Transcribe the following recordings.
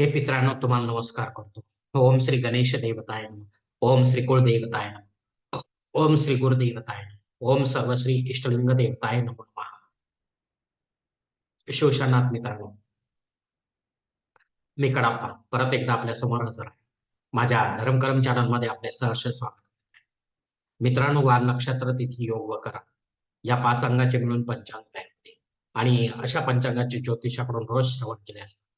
हे पित्रांनो तुम्हाला नमस्कार करतो. ओम श्री गणेश देवताय ओम श्री कुळदेवताय ओम श्री गुरुदेवताय नमः. ओम सर्वश्री इष्टलिंग देवताय नमो नमः. शिवशरणात मित्रांनो मी कडाप्पा. परत एकदा आपल्यासमोर हजर आहे. माझ्या धर्मकर्म चॅनलमध्ये आपले सहर्ष स्वागत मित्रांनो वार नक्षत्र तिथी योग व करा. या पाच अंगाचे मिळून पंचांग आणि अशा पंचांगाचे ज्योतिषाकडून रोज श्रवण केले असते.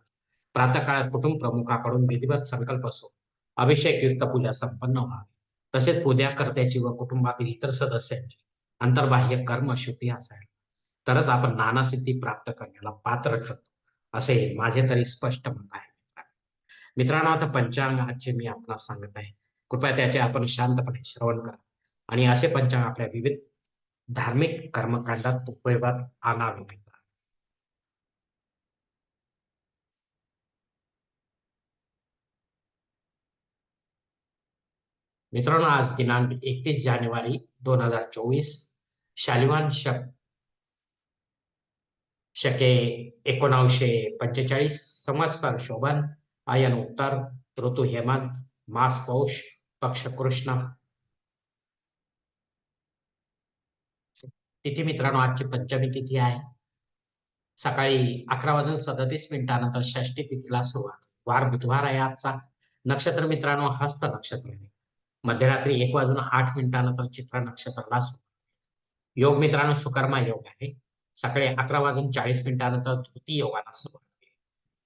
प्रातःकाळात कुटुंब प्रमुखाकडून विधिवत संकल्प असो अभिषेकयुक्त पूजा संपन्न व्हावी. तसेच पूजाकर्त्याची व कुटुंबातील इतर सदस्यांची अंतर्बाह्य कर्म शुद्धी असायला तरच आपण नाना सिद्धी प्राप्त करण्याला पात्र ठरतो असे माझे तरी स्पष्ट मत आहे. मित्रांनो आता पंचांग आजचे मी आपणास सांगत आहे. कृपया त्याचे आपण शांतपणे श्रवण करा आणि असे पंचांग आपल्या विविध धार्मिक कर्मकांडात उपयोगात आणावे. मित्रांनो आज दिनांक एकतीस जानेवारी दोन हजार चोवीस शालिवान शक शके एकोणावीसशे पंचेचाळीस संवत्सर शोभन आयन उत्तर ऋतू हेमंत मास पौष पक्ष कृष्ण. तिथी मित्रांनो आजची पंचमी तिथी आहे. सकाळी अकरा वाजून सदतीस मिनिटानंतर षष्टी तिथीला सुरुवात. वार बुधवार आहे आजचा. नक्षत्र मित्रांनो हस्त नक्षत्र आहे. मध्यरात्री एक वाजून आठ मिनिटानंतर चित्रा नक्षत्राला योग मित्रांनो सुकर्मा योग आहे. सकाळी अकरा वाजून चाळीस मिनिटानंतर तृतीय योगाला सुरुवात होईल.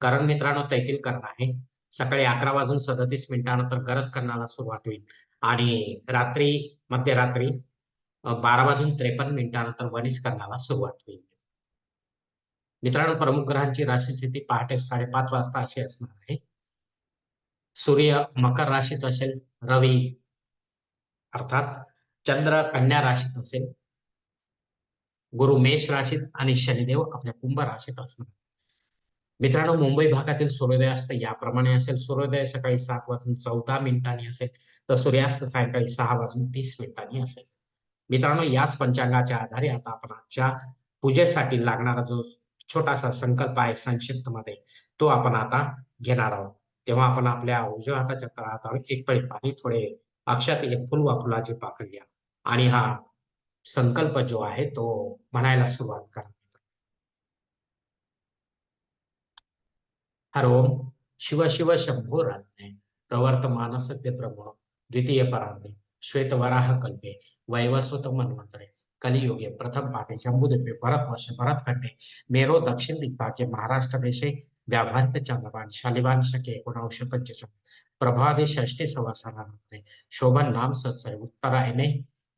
करण मित्रांनो तैतील करण आहे. सकाळी अकरा वाजून सदतीस मिनिटानंतर गरज करण्याला सुरुवात होईल. आणि रात्री मध्यरात्री बारा वाजून त्रेपन्न मिनिटानंतर वनिज करण्याला सुरुवात होईल. मित्रांनो प्रमुख ग्रहांची राशी स्थिती पहाटे साडेपाच वाजता अशी असणार आहे. सूर्य मकर राशीत असेल रवी अर्थात चंद्र कन्या राशीत असेल गुरु मेष राशीत आणि शनिदेव आपल्या कुंभ राशीत असणार. मित्रांनो मुंबई भागातील सूर्योदयास्त याप्रमाणे असेल. सूर्योदय सकाळी सात वाजून चौदा मिनिटांनी असेल तर सूर्यास्त सायंकाळी सहा वाजून तीस मिनिटांनी असेल. मित्रांनो याच पंचांगाच्या आधारे आता आपण आजच्या पूजेसाठी लागणारा जो छोटासा संकल्प आहे संक्षिप्त मध्ये तो आपण आता घेणार आहोत. तेव्हा आपण आपल्या उजव्या हाताच्या तळहातावर एक पळी पाणी थोडे अक्षात एक फुल वा फुलाची पाकळी आणि हा संकल्प जो आहे तो म्हणायला सुरुवात करा. हरोम शिव शिव शंभो राज्ञे. प्रवर्तमान सत्य प्रभो द्वितीय परांदे श्वेत वराह कल्पे. वैवस्वत मनवंतरे कलियुगे प्रथम पाठे शंभुदेवे भरत वर्ष भरत खंडे मेरो दक्षिण दिग्भागे महाराष्ट्र देशे. व्यावहारिक चंद्रबाण शालिवान शके एकोणावीसशे पंचेचाळीस प्रभावी षष्टी संवत्सरामध्ये शोभन नाम सत्सय उत्तरायणे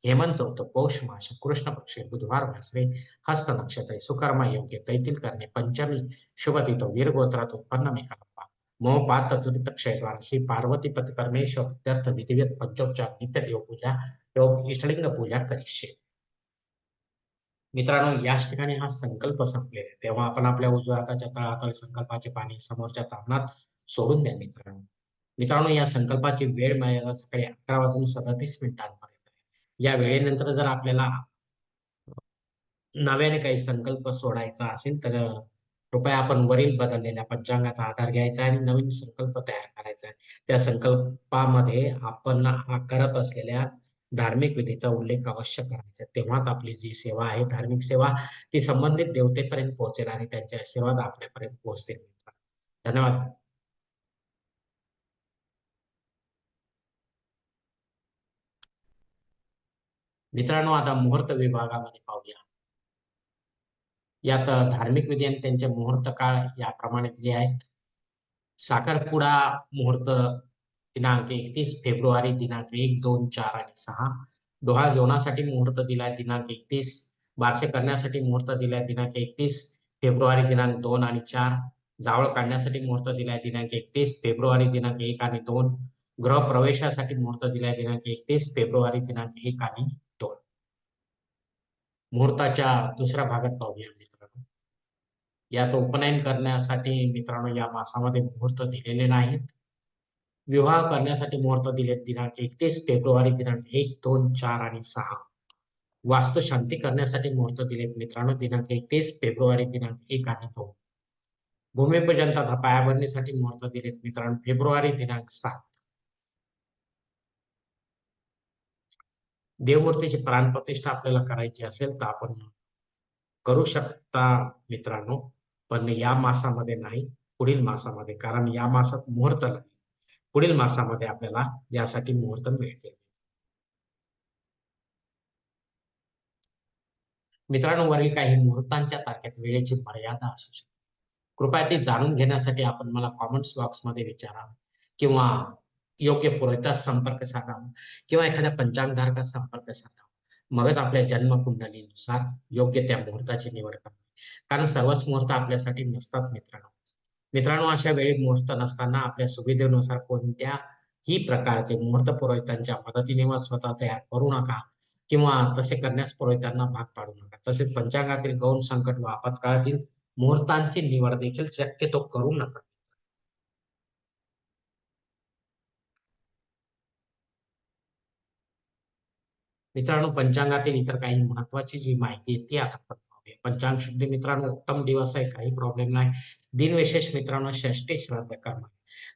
हेमंत होतो पौष मास कृष्ण पक्षे बुधवार वासरे हस्त नक्षत्र सुकर्म योग्य तैतील करणे पंचमी शुभ तिथो वीर गोत्रात उत्पन्न मेघालप्पा मोहपात चतुर्थ क्षेत्र श्री पार्वती पती परमेश्वर अत्यर्थ विधिवत पंचोपचार नित्य देवपूजा योग इष्टलिंग पूजा करिष्ये। मित्रांनो याच ठिकाणी हा संकल्प संपलेला तेव्हा आपण आपल्या उजव्या हाताच्या तळातळ संकल्पाचे पाणी समोरच्या तामनात सोडून द्या मित्रांनो. मित्रांनो या संकल्पाची वेळ मिळायला सकाळी अकरा वाजून सदतीस मिनिटांपर्यंत. या वेळेनंतर जर आपल्याला नव्याने काही संकल्प सोडायचा असेल तर कृपया आपण वरील बदललेल्या पंचांगाचा आधार घ्यायचा आणि नवीन संकल्प तयार करायचा आहे. त्या संकल्पामध्ये आपण करत असलेल्या धार्मिक विधीचा उल्लेख अवश्य करायचा तेव्हाच आपली जी सेवा आहे धार्मिक सेवा ती संबंधित देवतेपर्यंत पोहोचेल आणि त्यांचे आशीर्वाद आपल्यापर्यंत पोहोचतील. धन्यवाद. मित्रांनो आता मुहूर्त विभागामध्ये पाहूया. यात धार्मिक विधी आणि त्यांचे मुहूर्त काळ याप्रमाणे दिले आहेत. साखरपुडा मुहूर्त दिनांक एकतीस फेब्रुवारी दिनांक एक दोन चार आणि सहा. डोहाळ जेवणासाठी मुहूर्त दिलाय दिनांक एकतीस. बारसे करण्यासाठी मुहूर्त दिलाय दिनांक एकतीस फेब्रुवारी दिनांक दोन आणि चार. जावळ काढण्यासाठी मुहूर्त दिलाय दिनांक एकतीस फेब्रुवारी दिनांक एक आणि दोन. ग्रह प्रवेशासाठी मुहूर्त दिलाय दिनांक एकतीस फेब्रुवारी दिनांक एक आणि मुहूर्ताच्या दुसऱ्या भागात पाहूया मित्रांनो. यात उपनयन करण्यासाठी मित्रांनो या मासामध्ये मुहूर्त दिलेले नाहीत. विवाह करण्यासाठी मुहूर्त दिले दिनांक एकतीस फेब्रुवारी दिनांक एक दोन चार आणि सहा. वास्तू शांती करण्यासाठी मुहूर्त दिलेत मित्रांनो दिनांक एकतीस फेब्रुवारी दिनांक एक आणि दोन. भूमिपूजन तथा पायाभरणीसाठी मुहूर्त दिलेत मित्रांनो फेब्रुवारी दिनांक सात. देवमूर्तीची प्राणप्रतिष्ठा आपल्याला करायची असेल तर आपण करू शकता मित्रांनो पण या मासामध्ये नाही पुढील मासामध्ये. कारण या मासात मुहूर्त नाही. पुढील मासामध्ये आपल्याला यासाठी मुहूर्त मिळते मित्रांनो वरील काही मुहूर्तांच्या तारखेत वेळेची मर्यादा असू शकते. कृपया ते जाणून घेण्यासाठी आपण मला कॉमेंट्स बॉक्समध्ये विचारा किंवा योग्य पुरवठा संपर्क साधावा किंवा एखाद्या पंचांगधारका संपर्क साधावा. मगच आपल्या जन्म कुंडलीनुसार योग्य त्या मुहूर्ताची निवड करावी. कारण सर्वच मुहूर्त आपल्यासाठी नसतात मित्रांनो. मित्रांनो अशा वेळी मुहूर्त नसताना आपल्या सुविधेनुसार कोणत्याही प्रकारचे मुहूर्त पुरोहितांच्या मदतीने व स्वतः तयार करू नका किंवा तसे करण्यास पुरोहितांना भाग पाडू नका. तसेच पंचांगातील गौण संकट व आपत्काळातील मुहूर्तांची निवड देखील शक्यतो करू नका. मित्रांनो पंचांगातील इतर काही महत्वाची जी माहिती आहे ती आता आपण पाहूया. पंचांग शुद्धी मित्रांनो उत्तम दिवस आहे काही प्रॉब्लेम नाही. दिनविशेष मित्रांनो षष्टी श्राद्ध कर्म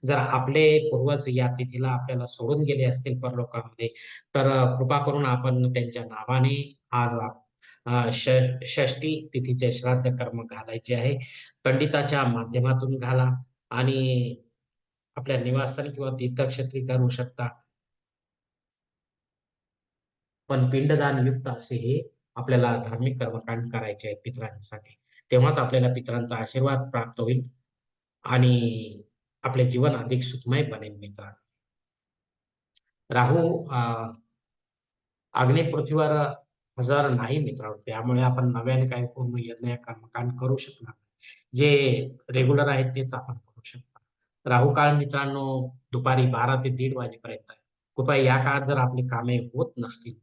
जर आपले पूर्वज या तिथीला आपल्याला सोडून गेले असतील परलोकामध्ये तर कृपा करून आपण त्यांच्या नावाने आज षष्टी तिथीचे श्राद्ध कर्म घालायचे आहे. पंडिताच्या माध्यमातून घाला आणि आपल्या निवासस्थानी किंवा तीर्थक्षेत्री करू शकता. पण पिंडदान युक्त असे हे आपल्याला धार्मिक कर्मकांड करायचे आहे पित्रांसाठी. तेव्हाच आपल्याला पित्रांचा आशीर्वाद प्राप्त होईल आणि आपले जीवन अधिक सुखमय बनेल मित्रांनो. राहू आग्नेय पृथ्वीवर हजार नाही मित्रांनो. त्यामुळे आपण नव्याने काही पूर्ण यज्ञ कर्मकांड करू शकणार जे रेग्युलर आहेत तेच आपण करू शकणार. राहू काळ मित्रांनो दुपारी बारा ते दीड वाजेपर्यंत. आहे कृपया या काळात जर आपली कामे होत नसतील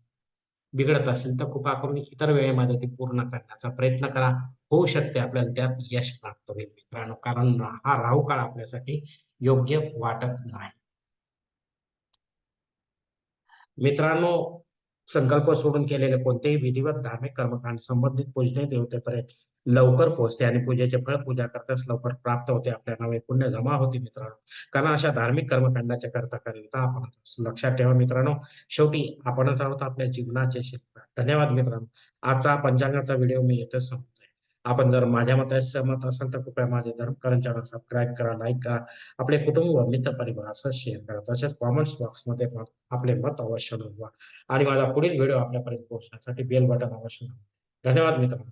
बिघडत असेल तर कृपा करून इतर वेळेमध्ये ते पूर्ण करण्याचा प्रयत्न करा. होऊ शकते आपल्याला त्यात यश प्राप्त होईल मित्रांनो. कारण हा राहू काळ आपल्यासाठी योग्य वाटत नाही. मित्रांनो संकल्प सोडून केलेले कोणतेही विधिवत धार्मिक कर्मकांड संबंधित पूजने देवतेपर्यंत लवकर पोहोचते आणि पूजेचे फळ पूजा करताच लवकर प्राप्त होते. आपल्या नावे पुण्य जमा होते मित्रांनो. कारण अशा धार्मिक कर्मकांडाच्या करता करिता आपण. लक्षात ठेवा मित्रांनो. शेवटी आपणच आहोत आपल्या जीवनाचे शिल्प धन्यवाद मित्रांनो. आजचा पंचांगाचा व्हिडिओ मी येथे संपतोय. आपण जर माझ्या मते सहमत असाल तर कृपया माझे धर्मकरण चॅनल सबस्क्राईब करा लाईक करा. आपले कुटुंब व मित्र परिवार असं शेअर करा. तसेच कॉमेंट्स बॉक्समध्ये आपले मत अवश्य नोंदवा. आणि माझा पुढील व्हिडिओ आपल्यापर्यंत पोहोचण्यासाठी बेल बटन अवश्य नोंदवा. धन्यवाद मित्रांनो.